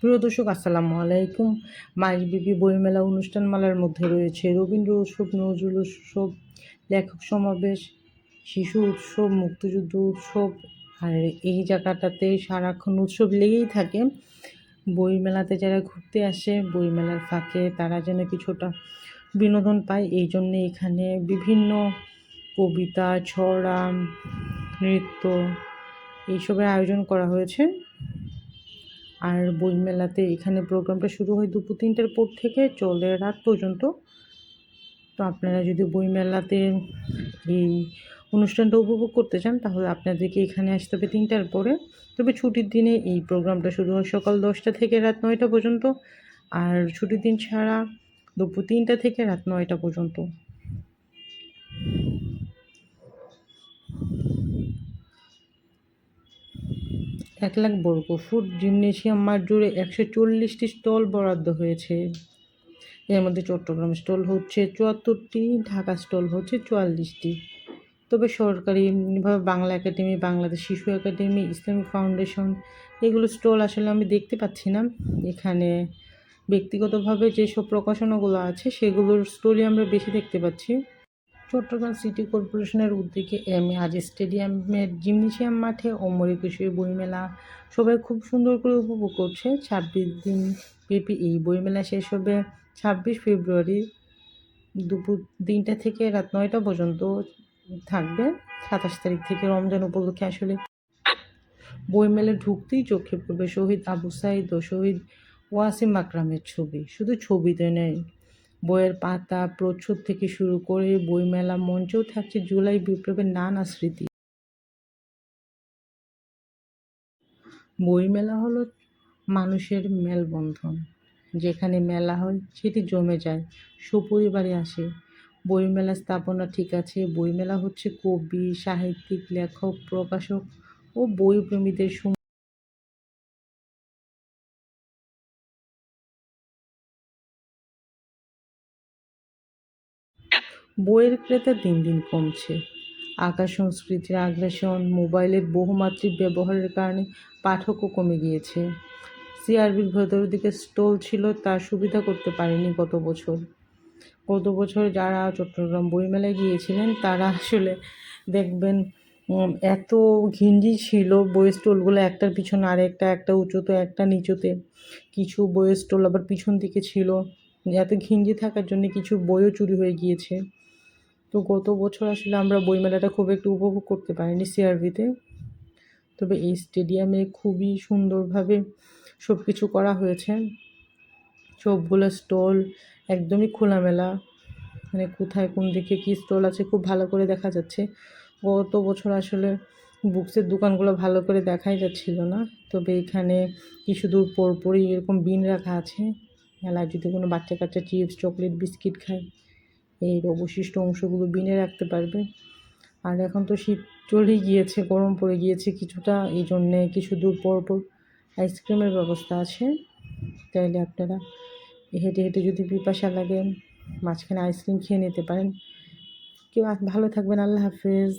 প্রিয় দর্শক, আসসালামু আলাইকুম। মাইবিবি বইমেলা অনুষ্ঠানমালার মধ্যে রয়েছে রবীন্দ্র উৎসব, নজরুল উৎসব, লেখক সমাবেশ, শিশু উৎসব, মুক্তিযুদ্ধ উৎসব, আর এই জায়গাটাতে সারাক্ষণ উৎসব লেগেই থাকে। বইমেলাতে যারা ঘুরতে আসে, বইমেলার ফাঁকে তারা যেন কিছুটা বিনোদন পায়, এই জন্যে এখানে বিভিন্ন কবিতা, ছড়া, নৃত্য, এইসবের আয়োজন করা হয়েছে। আর বইমেলাতে এখানে প্রোগ্রামটা শুরু হয় দুপুর তিনটের পর থেকে চলে রাত পর্যন্ত। তো আপনারা যদি বইমেলাতে এই অনুষ্ঠানটা উপভোগ করতে চান, তাহলে আপনাদেরকে এখানে আসতে হবে তিনটার পরে। তবে ছুটির দিনে এই প্রোগ্রামটা শুরু হয় সকাল দশটা থেকে রাত নয়টা পর্যন্ত। আর ছুটির দিন ছাড়া দুপুর তিনটা থেকে রাত নয়টা পর্যন্ত। এক লাখ বর্গ ফুট জিমনেশিয়াম মাঠ জুড়ে একশো চল্লিশটি স্টল বরাদ্দ হয়েছে। এর মধ্যে চট্টগ্রাম স্টল হচ্ছে চুয়াত্তরটি, ঢাকা স্টল হচ্ছে চুয়াল্লিশটি। তবে সরকারিভাবে বাংলা একাডেমি, বাংলাদেশ শিশু একাডেমি, ইসলামিক ফাউন্ডেশন এগুলো স্টল আসলে আমি দেখতে পাচ্ছি না। এখানে ব্যক্তিগতভাবে যেসব প্রকাশনাগুলো আছে সেগুলোর স্টোরি আমরা বেশি দেখতে পাচ্ছি। চট্টগ্রাম সিটি কর্পোরেশনের উদ্যোগে এম এ আজ স্টেডিয়ামের জিমনেশিয়াম মাঠে অমর একুশে বইমেলা সবাই খুব সুন্দর করে উপভোগ করছে। ছাব্বিশ দিন ব্যাপী এই বইমেলা শেষ হবে ছাব্বিশ ফেব্রুয়ারি দুপুর তিনটা থেকে রাত নয়টা পর্যন্ত থাকবে, সাতাশ তারিখ থেকে রমজান উপলক্ষে আসলে। বইমেলে ঢুকতেই চোখে পড়বে শহীদ আবু সাইদ ও শহীদ ওয়াসিম আকরামের ছবি। শুধু ছবিতে নেই বইয়ের পাতা প্রচ্ছদ থেকে শুরু করে বইমেলা মঞ্চেও থাকছে জুলাই বিপ্লবের নানা স্মৃতি। বইমেলা হলো মানুষের মেলবন্ধন। যেখানে মেলা হয়, সেটি জমে যায়, সুপরিবারে আসে। বইমেলা স্থাপনা ঠিক আছে, বইমেলা হচ্ছে কবি, সাহিত্যিক, লেখক, প্রকাশক ও বইপ্রেমীদের বইয়ের ক্রেতা দিন দিন কমছে। আকাশ সংস্কৃতির আগ্রাসন, মোবাইলের বহুমাত্রিক ব্যবহারের কারণে পাঠকও কমে গিয়েছে। সিআরবির ভেতর দিকে স্টল ছিল তার সুবিধা করতে পারেনি গত বছর। গত বছর যারা চট্টগ্রাম বইমেলায় গিয়েছিলেন, তারা আসলে দেখবেন এত ঘিঞ্জি ছিল বইয়ের স্টলগুলো, একটার পিছনে আরেকটা, একটা উঁচুতে, একটা নিচুতে। কিছু বইয়ের স্টল আবার পিছন দিকে ছিল। এত ঘিঞ্জি থাকার জন্য কিছু বইও চুরি হয়ে গিয়েছে। তো গত বছর আসলে আমরা বইমেলাটা খুব একটু উপভোগ করতে পারিনি সিআরভিতে তবে এই স্টেডিয়ামে খুবই সুন্দরভাবে সব কিছু করা হয়েছে। সবগুলো স্টল একদমই খোলামেলা। মানে কোথায় কোন দিকে কী স্টল আছে খুব ভালো করে দেখা যাচ্ছে। গত বছর আসলে বুকসের দোকানগুলো ভালো করে দেখাই যাচ্ছিল না। তবে এখানে কিছু দূর পরপরই এরকম বিন রাখা আছে। মেলায় যদি কোনো বাচ্চা কাচ্চা চিপস, চকলেট, বিস্কিট খায়। এর অবশিষ্ট অংশগুলো বিনে রাখতে পারবে। আর এখন তো শীত চলেই গিয়েছে, গরম পড়ে গিয়েছে কিছুটা, এই জন্যে কিছু দূর পর পর আইসক্রিমের ব্যবস্থা আছে। তাইলে আপনারা হেঁটে হেঁটে যদি পিপাসা লাগে, মাঝখানে আইসক্রিম খেয়ে নিতে পারেন। কেউ ভালো থাকবেন, আল্লাহ হাফেজ।